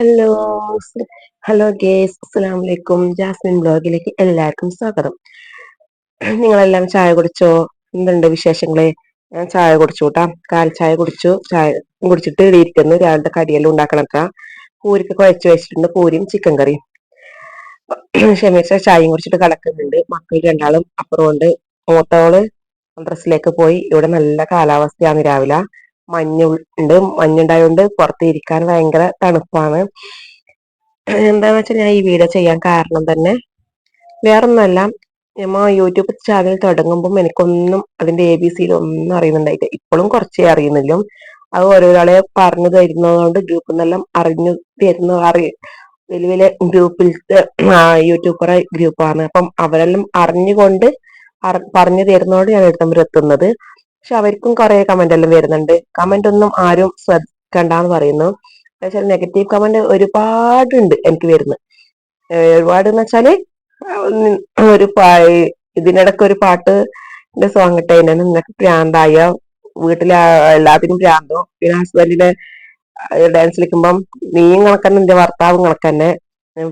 Hello hello guys അസ്സലാമു വലൈക്കും Jasmine ബ്ലോഗിലേക്ക് എല്ലാവർക്കും സ്വാഗതം. നിങ്ങളെല്ലാം ചായ കുടിച്ചോ? എന്തുണ്ട് വിശേഷങ്ങൾ? ഞാൻ ചായ കുടിച്ചു കേട്ടാ കാൽ ചായ കുടിച്ചു. ചായ കുടിച്ചിട്ട് എഴുതിയിരിക്കുന്നു രാവിലത്തെ കടിയെല്ലാം ഉണ്ടാക്കണക്ക പൂരിക്ക് കുഴച്ച് വെച്ചിട്ടുണ്ട്. പൂരിയും ചിക്കൻ കറിയും. ക്ഷമിച്ച ചായയും കുടിച്ചിട്ട് കിടക്കുന്നുണ്ട്. മക്കൾ രണ്ടാളും അപ്പുറമുണ്ട്. മൂത്തവൾ മദ്രസിലേക്ക് പോയി. ഇവിടെ നല്ല കാലാവസ്ഥയാണ് രാവിലെ. മഞ്ഞ് ഉണ്ട്. മഞ്ഞുണ്ടായതുകൊണ്ട് പുറത്ത് ഇരിക്കാൻ ഭയങ്കര തണുപ്പാണ്. എന്താന്ന് വെച്ചാൽ ഞാൻ ഈ വീഡിയോ ചെയ്യാൻ കാരണം തന്നെ വേറൊന്നുമല്ല. നമ്മ യൂട്യൂബ് ചാനൽ തുടങ്ങുമ്പം എനിക്കൊന്നും അതിന്റെ എ ബി സിയിൽ ഒന്നും അറിയുന്നുണ്ടായിട്ട് ഇപ്പോഴും കുറച്ചേ അറിയുന്നില്ല അത് ഓരോരാളെ പറഞ്ഞു തരുന്നതുകൊണ്ട് ഗ്രൂപ്പിൽ നിന്നെല്ലാം അറിഞ്ഞു തരുന്ന അറി വലിയ വലിയ ഗ്രൂപ്പിലത്തെ യൂട്യൂബറെ ഗ്രൂപ്പാണ്. അപ്പം അവരെല്ലാം അറിഞ്ഞുകൊണ്ട് പറഞ്ഞു തരുന്നതോട് ഞാൻ എടുത്തമ്പരം എത്തുന്നത്. പക്ഷെ അവർക്കും കുറെ കമന്റ് എല്ലാം വരുന്നുണ്ട്. കമന്റ് ഒന്നും ആരും ശ്രദ്ധിക്കണ്ടെന്ന് പറയുന്നു. പക്ഷെ നെഗറ്റീവ് കമന്റ് ഒരുപാടുണ്ട് എനിക്ക് വരുന്നത് ഒരുപാട് എന്ന് വെച്ചാൽ ഒരു ഇതിനിടക്ക് ഒരു പാട്ട് സോങ് ഇട്ടതിന് നിനക്ക് പ്രാന്തായ വീട്ടിലെ എല്ലാത്തിനും പ്രാന്തോ. പിന്നെ ഹസ്ബൻഡിന്റെ ഡാൻസ് കളിക്കുമ്പം നീയും കണക്കന്നെ നിന്റെ ഭർത്താവും കണക്കന്നെ.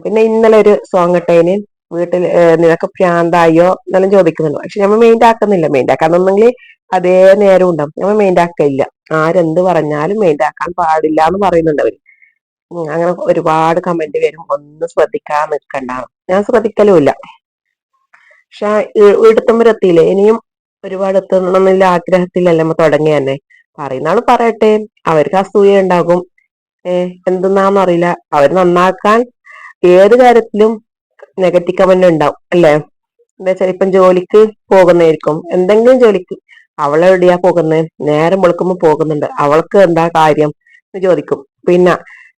പിന്നെ ഇന്നലെ ഒരു സോങ് ഇട്ടതിന് വീട്ടിൽ നിനക്ക് പ്രാന്തായോ എന്നെല്ലാം ചോദിക്കുന്നുണ്ട്. പക്ഷെ നമ്മൾ മെയിൻ ആക്കുന്നില്ല. അതേ നേരം ഉണ്ടാവും. നമ്മൾ മെയിൻ ആക്കില്ല ആരെന്ത് പറഞ്ഞാലും മെയിൻ ആക്കാൻ പാടില്ല എന്ന് പറയുന്നുണ്ട് അവർ. അങ്ങനെ ഒരുപാട് കമന്റ് വരും. ഒന്നും ശ്രദ്ധിക്കാൻ നിൽക്കണ്ട. ഞാൻ ശ്രദ്ധിക്കലുമില്ല. പക്ഷെ വീടെത്തുമ്പോൾ എത്തിയില്ലേ ഇനിയും ഒരുപാട് എത്തണമെന്നില്ല ആഗ്രഹത്തിലല്ല നമ്മ തുടങ്ങി തന്നെ. പറയുന്ന ആൾ പറയട്ടെ. അവർക്ക് അസൂയ ഉണ്ടാകും. ഏഹ് എന്തെന്നാന്നറിയില്ല അവർ നന്നാക്കാൻ ഏത് കാര്യത്തിലും നെഗറ്റീവ് കമന്റ് ഉണ്ടാവും. അല്ലേ? എന്താ വെച്ചാൽ ഇപ്പം ജോലിക്ക് പോകുന്നതായിരിക്കും. എന്തെങ്കിലും ജോലിക്ക് അവളെവിടെയാ പോകുന്നത് നേരം വെളുക്കുമ്പോ പോകുന്നുണ്ട്. അവൾക്ക് എന്താ കാര്യം എന്ന് ചോദിക്കും. പിന്നെ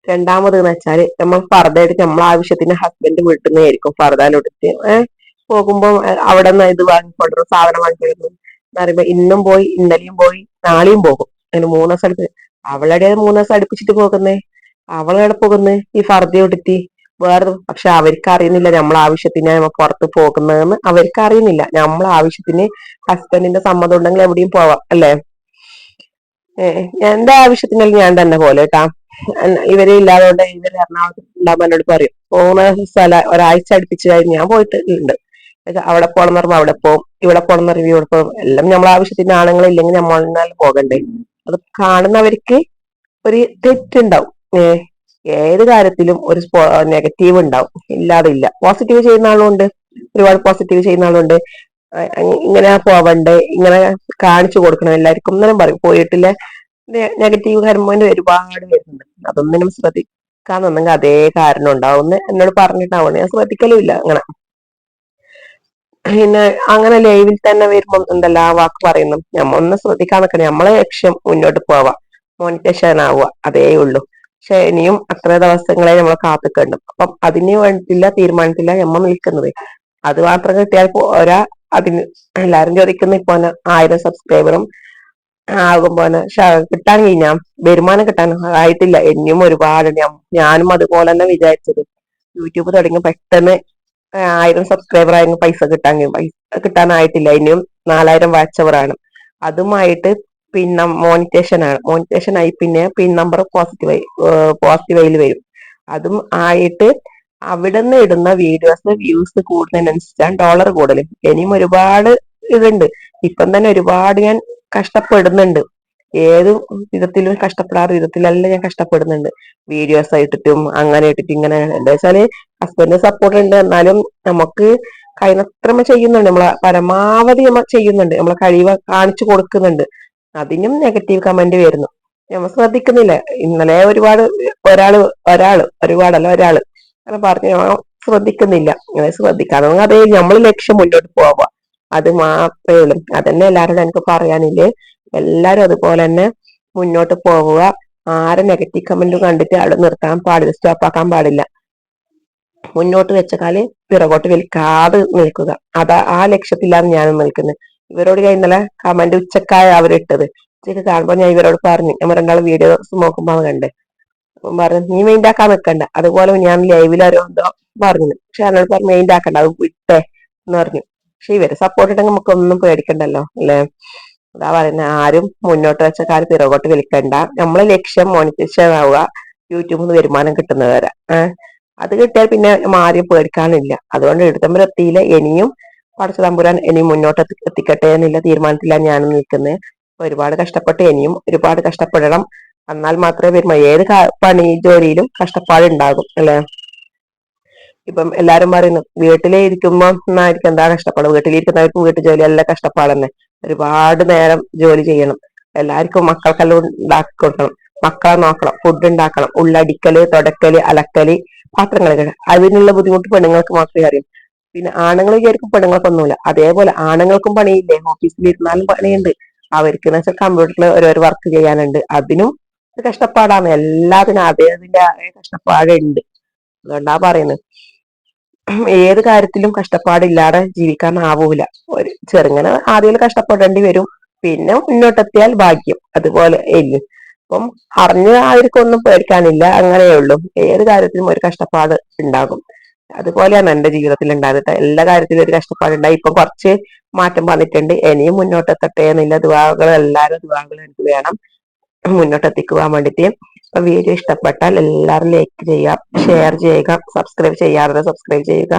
രണ്ടാമത് എന്ന് വെച്ചാൽ നമ്മൾ ഫർദ എടുത്ത് നമ്മളെ ആവശ്യത്തിന് ഹസ്ബൻഡ് വീട്ടിൽ നിന്നായിരിക്കും ഫർദ എടുത്ത്. ഏഹ് പോകുമ്പോ അവിടെ നിന്ന് ഇത് വാങ്ങിക്കൊണ്ടു സാധനം വാങ്ങിക്കൊണ്ടു എന്ന് പറയുമ്പോ ഇന്നും പോയി ഇന്നലെയും പോയി നാളെയും പോകും. അങ്ങനെ മൂന്ന് സ്ഥലത്ത് അവളുടെ മൂന്ന് ദിവസം അടുപ്പിച്ചിട്ട് പോകുന്നേ? അവളെവിടെ പോകുന്നേ? ഈ ഫർദ എടുത്തി. വേറെ പക്ഷെ അവർക്ക് അറിയുന്നില്ല നമ്മൾ ആവശ്യത്തിന് പുറത്ത് പോകുന്നതെന്ന് അവർക്ക് അറിയുന്നില്ല നമ്മൾ ആവശ്യത്തിന് ഹസ്ബൻഡിന്റെ സമ്മതം ഉണ്ടെങ്കിൽ എവിടെയും പോവാം അല്ലേ? എന്റെ ആവശ്യത്തിനല്ല ഞാൻ തന്നെ പോലെ കേട്ടാ. ഇവരെ ഇല്ലാതെ ഇവർ എറണാകുളത്ത് ഉണ്ടാകുമ്പോൾ എന്നോട് പറയും പോകുന്ന സ്ഥലം ഒരാഴ്ച അടുപ്പിച്ച് കഴിഞ്ഞ് ഞാൻ പോയിട്ടുണ്ട്. അവിടെ പോകണം എന്ന് പറയുമ്പോൾ അവിടെ പോകും ഇവിടെ പോകണം എന്ന് പറയുമ്പോൾ ഇവിടെ പോകും എല്ലാം നമ്മളെ ആവശ്യത്തിന് ആണുങ്ങളില്ലെങ്കിൽ നമ്മൾ പോകണ്ടേ? അത് കാണുന്നവർക്ക് ഒരു തെറ്റുണ്ടാവും. ഏഹ് ഏത് കാര്യത്തിലും ഒരു നെഗറ്റീവ് ഉണ്ടാവും. ഇല്ലാതെ ഇല്ല പോസിറ്റീവ് ചെയ്യുന്ന ആളുണ്ട്. ഒരുപാട് പോസിറ്റീവ് ചെയ്യുന്ന ആളുണ്ട്. ഇങ്ങനെ പോവണ്ടേ? ഇങ്ങനെ കാണിച്ചു കൊടുക്കണം. എല്ലാവർക്കും ഒന്നും പറയും. പോയിട്ടില്ല. നെഗറ്റീവ് കാര്യം ഒരുപാട് വരുന്നുണ്ട്. അതൊന്നിനും ശ്രദ്ധിക്കാന്നുണ്ടെങ്കിൽ അതേ കാരണം ഉണ്ടാവും എന്നോട് പറഞ്ഞിട്ടാവണം. ഞാൻ ശ്രദ്ധിക്കലുമില്ല അങ്ങനെ. പിന്നെ അങ്ങനെ ലൈവിൽ തന്നെ വരുമ്പം എന്തല്ല വാക്ക് പറയുന്നു? നമ്മ ഒന്ന് ശ്രദ്ധിക്കാൻ നിൽക്കണം. നമ്മളെ ലക്ഷ്യം മുന്നോട്ട് പോവാ. മോണിറ്റേഷൻ ആവുക. അതേ ഉള്ളൂ. പക്ഷെ ഇനിയും അത്ര ദിവസങ്ങളെ നമ്മൾ കാത്തുക്കണ്ട്. അപ്പം അതിന് വേണ്ടിയില്ല തീരുമാനത്തില്ല എമ്മ നിൽക്കുന്നത്. അത് മാത്രം കിട്ടിയാൽ ഒരാ അതിന് എല്ലാരും ചോദിക്കുന്ന ഇപ്പൊ ആയിരം സബ്സ്ക്രൈബറും ആകുമ്പോ കിട്ടാൻ കഴിഞ്ഞാ വരുമാനം കിട്ടാൻ ആയിട്ടില്ല. എന്നും ഒരുപാട് ഞാനും അതുപോലെ തന്നെ വിചാരിച്ചത്. യൂട്യൂബ് തുടങ്ങി പെട്ടെന്ന് ആയിരം സബ്സ്ക്രൈബർ ആയിരുന്നു പൈസ കിട്ടാൻ പൈസ കിട്ടാനായിട്ടില്ല ഇനിയും നാലായിരം വാച്ച് അവർ ആണ്. അതുമായിട്ട് പിന്നെ മോണിറ്റേഷൻ ആണ്. മോണിറ്റേഷൻ ആയി പിന്നെ പിൻ നമ്പർ പോസിറ്റീവായി പോസിറ്റീവായി വരും. അതും ആയിട്ട് അവിടെ നിന്ന് ഇടുന്ന വീഡിയോസ് വ്യൂസ് കൂടുന്നതിനനുസരിച്ചാണ് ഡോളർ കൂടുതൽ ഇനിയും ഒരുപാട് ഇതുണ്ട്. ഇപ്പം തന്നെ ഒരുപാട് ഞാൻ കഷ്ടപ്പെടുന്നുണ്ട്. ഏത് വിധത്തിലും കഷ്ടപ്പെടാറ് വിധത്തിലല്ല ഞാൻ കഷ്ടപ്പെടുന്നുണ്ട്. വീഡിയോസ് ആയിട്ടിട്ടും അങ്ങനെ ഇട്ടിട്ട് ഇങ്ങനെ. എന്താ വെച്ചാൽ ഹസ്ബൻഡ് സപ്പോർട്ട് ഉണ്ട് എന്നാലും നമുക്ക് കഴിയുന്നത്ര ചെയ്യുന്നുണ്ട്. നമ്മളെ പരമാവധി നമ്മൾ ചെയ്യുന്നുണ്ട്. നമ്മളെ കഴിവ് കാണിച്ചു കൊടുക്കുന്നുണ്ട്. അതിനും നെഗറ്റീവ് കമന്റ് വരുന്നു. നമ്മൾ ശ്രദ്ധിക്കുന്നില്ല. ഇന്നലെ ഒരുപാട് ഒരാൾ ഒരാൾ ഒരുപാടല്ല ഒരാൾ അങ്ങനെ പറഞ്ഞു ശ്രദ്ധിക്കുന്നില്ല. അങ്ങനെ ശ്രദ്ധിക്കാതെ അതേ നമ്മൾ ലക്ഷ്യം മുന്നോട്ട് പോവുക അത് മാത്രമേ ഉള്ളൂ. അതന്നെ എല്ലാവരോടും എനിക്ക് പറയാനില്ലേ. എല്ലാരും അതുപോലെ തന്നെ മുന്നോട്ട് പോവുക. ആരെ നെഗറ്റീവ് കമന്റ് കണ്ടിട്ട് അവിടെ നിർത്താൻ പാടില്ല സ്റ്റോപ്പ് ആക്കാൻ പാടില്ല. മുന്നോട്ട് വെച്ച കാൽ പിറകോട്ട് വലിക്കാതെ നിൽക്കുക. അതാ ആ ലക്ഷ്യത്തിലാണ് ഞാൻ നിൽക്കുന്നത്. ഇവരോട് ഞാൻ ഇന്നലെ കമന്റ് ഉച്ചക്കായ അവരിട്ടത് ഉച്ചയ്ക്ക് കാണുമ്പോൾ ഞാൻ ഇവരോട് പറഞ്ഞു നമ്മൾ രണ്ടാളും വീഡിയോസ് നോക്കുമ്പോൾ കണ്ടേ. പറഞ്ഞു നീ മെയിൻ ആക്കാൻ അതുപോലെ ഞാൻ ലൈവിൽ എന്തോ പറഞ്ഞു പക്ഷെ എന്നോട് പറഞ്ഞു മെയിൻ ആക്കണ്ട അത് വിട്ടേ. എന്ന് പറഞ്ഞു. പക്ഷെ ഇവർ സപ്പോർട്ട് ഉണ്ടെങ്കിൽ നമുക്ക് ഒന്നും പേടിക്കണ്ടല്ലോ അല്ലേ? അതാ പറയുന്നത് ആരും മുന്നോട്ട് വെച്ച കാര്യം പിറകോട്ട് വിളിക്കണ്ട. നമ്മളെ ലക്ഷ്യം മോണിറ്റേഷൻ ആവുക യൂട്യൂബിൽ നിന്ന് വരുമാനം കിട്ടുന്നവരെ അത് കിട്ടിയാൽ പിന്നെ ആരെയും പേടിക്കാനില്ല. അതുകൊണ്ട് എഴുത്തമ്പലം എത്തിയില്ല ഇനിയും പടച്ച തമ്പുരാൻ ഇനി മുന്നോട്ട് എത്തി- എത്തിക്കട്ടെ എന്നുള്ള തീരുമാനത്തിലാണ് ഞാൻ നിൽക്കുന്നത്. ഒരുപാട് കഷ്ടപ്പെട്ട് ഇനിയും ഒരുപാട് കഷ്ടപ്പെടണം. എന്നാൽ മാത്രമേ വരുമ ഏത് പണി ജോലിയിലും കഷ്ടപ്പാടുണ്ടാകും അല്ലെ? ഇപ്പം എല്ലാരും പറയുന്നു വീട്ടിലേ ഇരിക്കുമ്പോ എന്നായിരിക്കും എന്താ കഷ്ടപ്പാട്? വീട്ടിലിരിക്കുന്നവർക്ക് വീട്ടു ജോലി അല്ല കഷ്ടപ്പാട് തന്നെ ഒരുപാട് നേരം ജോലി ചെയ്യണം. എല്ലാവർക്കും മക്കൾക്കെല്ലാം ഉണ്ടാക്കി കൊടുക്കണം മക്കളെ നോക്കണം ഫുഡ് ഉണ്ടാക്കണം ഉള്ളടിക്കൽ തുടക്കൽ അലക്കൽ പാത്രങ്ങൾ കഴുകൽ അതിനുള്ള ബുദ്ധിമുട്ട് പെണ്ണുങ്ങൾക്ക് മാത്രമേ അറിയൂ. പിന്നെ ആണുങ്ങൾ വിചാരിക്കും പെണ്ണുങ്ങൾക്കൊന്നുമില്ല. അതേപോലെ ആണുങ്ങൾക്കും പണിയില്ലേ? ഓഫീസിൽ ഇരുന്നാലും പണിയുണ്ട്. അവർക്ക് എന്ന് വെച്ചാൽ കമ്പ്യൂട്ടറിൽ ഓരോരോ വർക്ക് ചെയ്യാനുണ്ട്. അതിനും കഷ്ടപ്പാടാണ്. എല്ലാത്തിനും അതേതിന്റെ കഷ്ടപ്പാടുണ്ട്. അതുകൊണ്ടാ പറയുന്നത് ഏത് കാര്യത്തിലും കഷ്ടപ്പാടില്ലാതെ ജീവിക്കാൻ ആവൂല. ഒരു ചെറുങ്ങനെ ആദ്യം കഷ്ടപ്പെടേണ്ടി വരും. പിന്നെ മുന്നോട്ടെത്തിയാൽ ഭാഗ്യം. അതുപോലെ ഇല്ല അപ്പം അറിഞ്ഞ ആർക്കൊന്നും പേടിക്കാനില്ല. അങ്ങനെയേ ഉള്ളൂ. ഏത് കാര്യത്തിലും ഒരു കഷ്ടപ്പാട് ഉണ്ടാകും. അതുപോലെയാണ് എന്റെ ജീവിതത്തിൽ ഉണ്ടായത് എല്ലാ കാര്യത്തിലും ഒരു കഷ്ടപ്പാടുണ്ടായി. ഇപ്പൊ കുറച്ച് മാറ്റം വന്നിട്ടുണ്ട്. ഇനിയും മുന്നോട്ടെത്തട്ടെ എന്നുള്ള ദുവാകൾ എല്ലാവരും ദുവാകൾ എനിക്ക് വേണം മുന്നോട്ടെത്തിക്കുവാൻ വേണ്ടിയിട്ട്. അപ്പൊ വീഡിയോ ഇഷ്ടപ്പെട്ടാൽ എല്ലാവരും ലൈക്ക് ചെയ്യുക ഷെയർ ചെയ്യുക സബ്സ്ക്രൈബ് ചെയ്യാറുണ്ട് സബ്സ്ക്രൈബ് ചെയ്യുക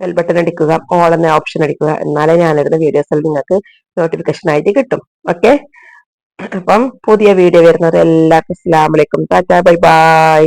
ബെൽ ബട്ടൺ അടിക്കുക ഓൾ എന്ന ഓപ്ഷൻ അടിക്കുക. എന്നാലേ ഞാനിടുന്ന വീഡിയോസിൽ നിങ്ങൾക്ക് നോട്ടിഫിക്കേഷൻ ആയിട്ട് കിട്ടും. ഓക്കെ അപ്പം പുതിയ വീഡിയോ വരുന്നത്. എല്ലാവർക്കും അസ്സലാമലൈക്കും ടാറ്റാ ബൈ ബൈ